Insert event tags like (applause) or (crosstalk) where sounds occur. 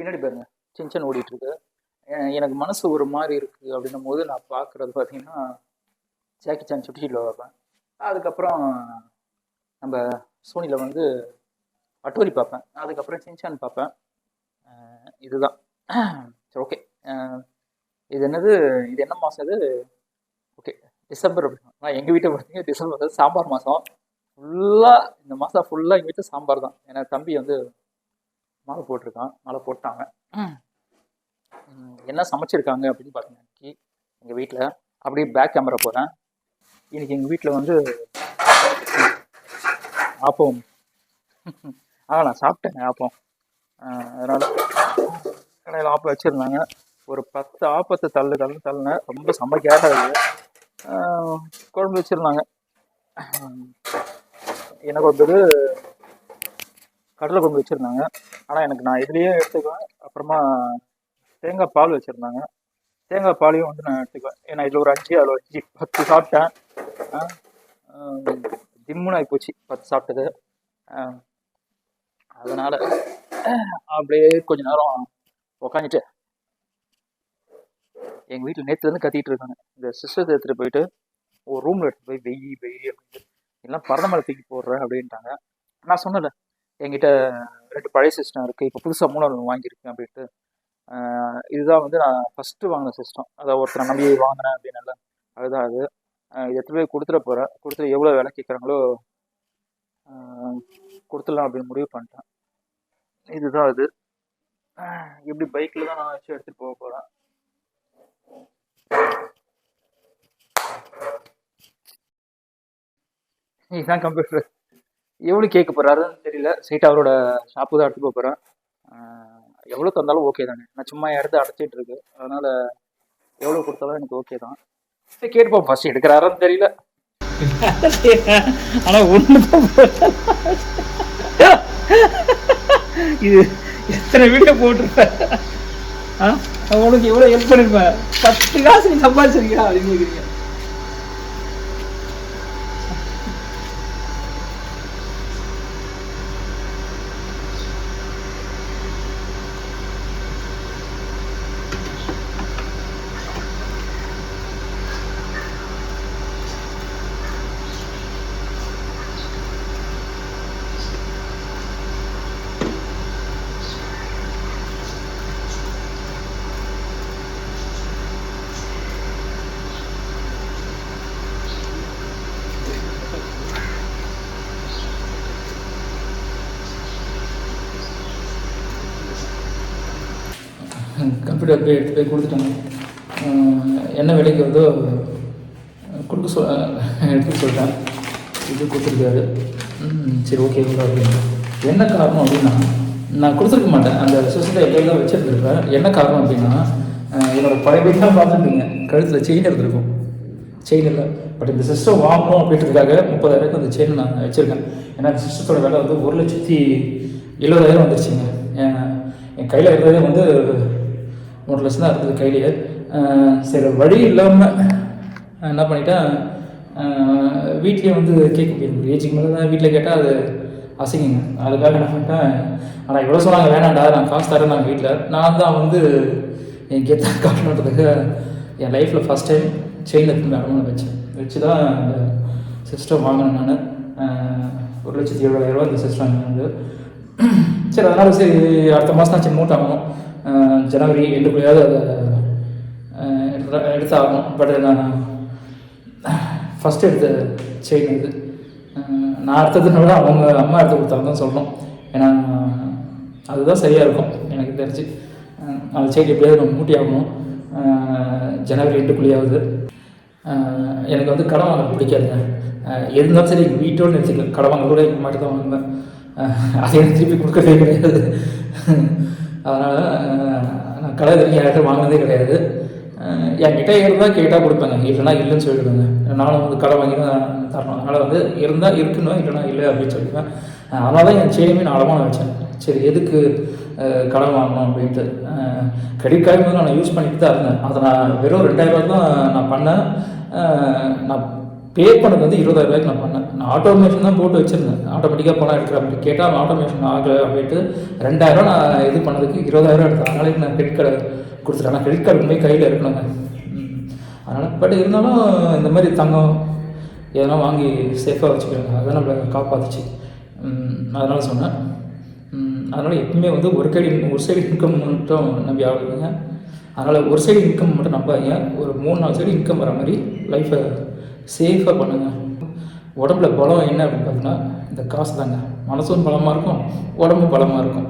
பின்னாடி பாருங்க சின்சன் ஓடிட்டு இருக்கு. எனக்கு மனசு ஒரு மாதிரி இருக்கு அப்படின்னும் போது நான் பார்க்குறது பார்த்தீங்கன்னா ஜாக்கி சான் சுட்டியில் பார்ப்பேன். அதுக்கப்புறம் நம்ம சோனியில் வந்து அட்டோரி பார்ப்பேன். அதுக்கப்புறம் சின்சான் பார்ப்பேன். இதுதான். சரி ஓகே இது என்னது இது என்ன மாதம் இது? ஓகே டிசம்பர் அப்படின்னா நான் எங்கள் வீட்டை பார்த்தீங்கன்னா டிசம்பர் சாம்பார் மாதம் ஃபுல்லாக இந்த மாதம் ஃபுல்லாக எங்கள் வீட்டு சாம்பார் தான் ஏன்னா தம்பி வந்து மாலை போட்டிருக்கான். மாலை போட்டாங்க. என்ன சமைச்சிருக்காங்க அப்படின்னு பார்த்தீங்கன்னா இன்னைக்கு எங்கள் வீட்டில் அப்படியே பேக் கேமரா போகிறேன் இன்னைக்கு எங்கள் வீட்டில் வந்து ஆப்பம். ஆ நான் சாப்பிட்டேங்க ஆப்பம். அதனால் கடையில் ஆப்பம் வச்சுருந்தாங்க. ஒரு பத்து ஆப்பத்தை தள்ளு தள்ளு தள்ளினேன். ரொம்ப செம்ம கேட்டாக இருக்குது குழம்பு வச்சுருந்தாங்க. என்ன குழம்பு கடலை குழம்பு வச்சுருந்தாங்க. ஆனால் எனக்கு நான் இதுலேயே எடுத்துக்குவேன். அப்புறமா தேங்காய் பால் வச்சுருந்தாங்க. தேங்காய் பாலையும் வந்து நான் எடுத்துக்குவேன். ஏன்னா இதில் ஒரு அஞ்சு அதில் அஞ்சு. பத்து சாப்பிட்டேன். திம்முன்னு ஆகி போச்சு. பத்து சாப்பிட்டது. அதனால் அப்படியே கொஞ்ச நேரம் உக்காந்துட்டு எங்கள் வீட்டில் நேற்றுலேருந்து கத்திட்டு இருக்காங்க. இந்த சிஸ்டத்தை எடுத்துகிட்டு போயிட்டு ஒரு ரூமில் எடுத்துகிட்டு போய் வெயி வெயி அப்படின்ட்டு எல்லாம் பரதமலை மலை தூக்கி போடுறேன் அப்படின்ட்டாங்க. நான் சொன்னல என்கிட்ட ரெண்டு பழைய சிஸ்டம் இருக்குது இப்போ புதுசாக மூணாவது வாங்கியிருக்கேன் அப்படின்ட்டு. இதுதான் வந்து நான் ஃபஸ்ட்டு வாங்கின சிஸ்டம் அதை ஒருத்தரை நம்பி வாங்கினேன் அப்படின்னு அதுதான் அது. இது எத்தனை எடுத்துகிட்டு போய் கொடுத்துட போகிறேன் கொடுத்துட்டு எவ்வளோ விலை கேட்குறாங்களோ கொடுத்துடலாம் அப்படின்னு முடிவு பண்ணிட்டேன். இதுதான் அது. எப்படி பைக்கில் தான் நான் வச்சு எடுத்துகிட்டு போக போகிறேன் இதுதான் கம்ப்யூட்டர் எவ்வளோ கேட்க போகிறாருன்னு தெரியல. சைட் அவரோட ஷாப்பு தான் எடுத்து போக போகிறேன் எவ்வளோ தந்தாலும் ஓகே தானே. நான் சும்மா எடுத்து அடைச்சிட்டு இருக்கு. அதனால் எவ்வளோ கொடுத்தாலும் எனக்கு ஓகே தான். சரி கேட்டுப்போம். ஃபர்ஸ்ட் எடுக்கிறாரான்னு தெரியல. (laughs) ஆனால் ஒன்று இது எத்தனை வீட்டை போட்டிருப்பேன் ஆ? உனக்கு எவ்வளோ ஹெல்ப் பண்ணிருப்பேன் பத்து காசு நீ சம்பாதிச்சிருக்கியா அப்படின்னு கேட்குறீங்க கம்ப்யூட்டர் போய் எடுத்து போய் கொடுத்துட்டாங்க என்ன விலைக்கு வருதோ கொடுக்க சொல் எடுத்து சொல்லிட்டேன் இது கொடுத்துருக்காரு. சரி ஓகே இவ்வளோ அப்படின்னு என்ன காரணம் அப்படின்னா நான் கொடுத்துருக்க மாட்டேன். அந்த சொசைட்டி எப்போ தான் வச்சுருந்துருப்பேன். என்ன காரணம் அப்படின்னா என்னோடய என்னோட பழைய வீட்டில் பார்த்துருப்பீங்க. கழுத்தில் செயின் இருந்திருக்கும். செயின் இல்லை. பட் இந்த சிஸ்டம் வாங்கணும் அப்படின்றதுக்காக முப்பதாயிரத்துக்கு அந்த செயின் நான் வச்சுருக்கேன். ஏன்னா அந்த சிஸ்டத்தோட விலை வந்து ஒரு லட்சத்தி எழுபதாயிரம் வந்துருச்சுங்க. என் என் கையில் இருக்கிறதே வந்து மூணு லட்சம் தான் இருந்தது கையிலேயே சரி வழி இல்லாமல் என்ன பண்ணிட்டேன் வீட்லேயே வந்து கேட்க முடியாது ஏஜுக்கு மேலே தான் வீட்டில் கேட்டால் அது அசிங்கங்க அதுக்காக என்ன பண்ணிட்டேன் ஆனால் இவ்வளோ சொன்னாங்க வேணாண்டா நான் காசு தரேன் நான் வீட்டில் நான் தான் வந்து என் கெத்த காட்டணுன்றதுக்கு என் லைஃப்பில் ஃபஸ்ட் டைம் செயினில் திரும்ப அடமான வச்சேன். வச்சு தான் இந்த சிஸ்டம் வாங்கினேன் நான். ஒரு லட்சத்தி எழுபதாயிரரூவா இந்த சிஸ்டம் வந்து சரி அதனால் சரி அடுத்த மாதம் தான் சரி மூட்டை ஆகணும் ஜனவரி ஜனவரி எண்டுக்குள்ளேயாவது அதை அஹ் எடுத்து ஆகணும் பட் நான் ஃபஸ்ட்டு எடுத்த செயின் இது நான் எடுத்ததுனால விட அவங்க அம்மா எடுத்து கொடுத்தாங்க தான் சொல்லணும். ஏன்னா அதுதான் சரியாக இருக்கும் எனக்கு தெரிஞ்சு. அந்த செயின் எப்படியாவது நம்ம மூட்டி ஆகணும் ஜனவரி எண்டுக்குள்ளேயாவது அஹ் எனக்கு வந்து கடன் வாங்க பிடிக்காதுங்க. இருந்தாலும் சரி எங்கள் வீட்டோடு நினச்சிக்க கடன் வாங்க கூட எங்கள் மட்டும் தான் வாங்குவேன். அதை எனக்கு திருப்பி கொடுக்கறதே கிடையாது. அதனால் நான் கடை வரைக்கும் யார்கிட்ட வாங்கினதே கிடையாது. என்கிட்ட இருந்தால் கேட்டால் கொடுப்பேங்க. இல்லைனா இல்லைன்னு சொல்லிடுவேங்க. நானும் வந்து கடை வாங்கி தான் தரணும். அதனால் வந்து இருந்தால் இருக்கணும் இல்லைனா இல்லை அப்படின்னு சொல்லிடுவேன். அதனால் அதனால தான் என் செயினுமே நான் அடமான வச்சேன். சரி எதுக்கு கடன் வாங்கணும் அப்படின்ட்டு. கிரெடிட் கார்டு வந்து நான் யூஸ் பண்ணிட்டு தான் இருந்தேன். அதை நான் வெறும் ரெண்டாயிரம் தான் நான் பண்ணேன். நான் பே பண்ணது வந்து இருபதாயிரம் ரூபாய்க்கு நான் பண்ணேன். நான் ஆட்டோமேஷன் தான் போட்டு வச்சுருந்தேன். ஆட்டோமேட்டிக்காக பணம் எடுக்கிற அப்படி கேட்டால் ஆட்டோமேஷன் ஆகலை அப்படின்ட்டு ரெண்டாயிரம் நான் இது பண்ணதுக்கு இருபதாயிரம் எடுத்தேன். அதனால நான் கிரெடிட் கார்டு கொடுத்துட்டேன். ஆனால் கிரெடிட் கார்டு போய் கையில் இருக்கணுங்க ம். அதனால் பட் இருந்தாலும் இந்த மாதிரி தங்கம் எதனா வாங்கி சேஃபாக வச்சுக்கோங்க. அதுதான் நம்மளை காப்பாற்றுச்சு அதனால் சொன்னேன். அதனால் எப்பவுமே வந்து ஒரு சைடு ஒரு சைடு இன்கம் மட்டும் நம்பி ஆகுதுங்க. அதனால் ஒரு சைடு இன்கம் மட்டும் நம்பாதீங்க. ஒரு மூணு நாலு சைடு இன்கம் வர மாதிரி லைஃப்பை சேஃபாக பண்ணுங்கள் உடம்புல பலம் என்ன அப்படின்னு பார்த்தீங்கன்னா இந்த காசு தாங்க. மனசும் பலமாக இருக்கும் உடம்பும் பலமாக இருக்கும்.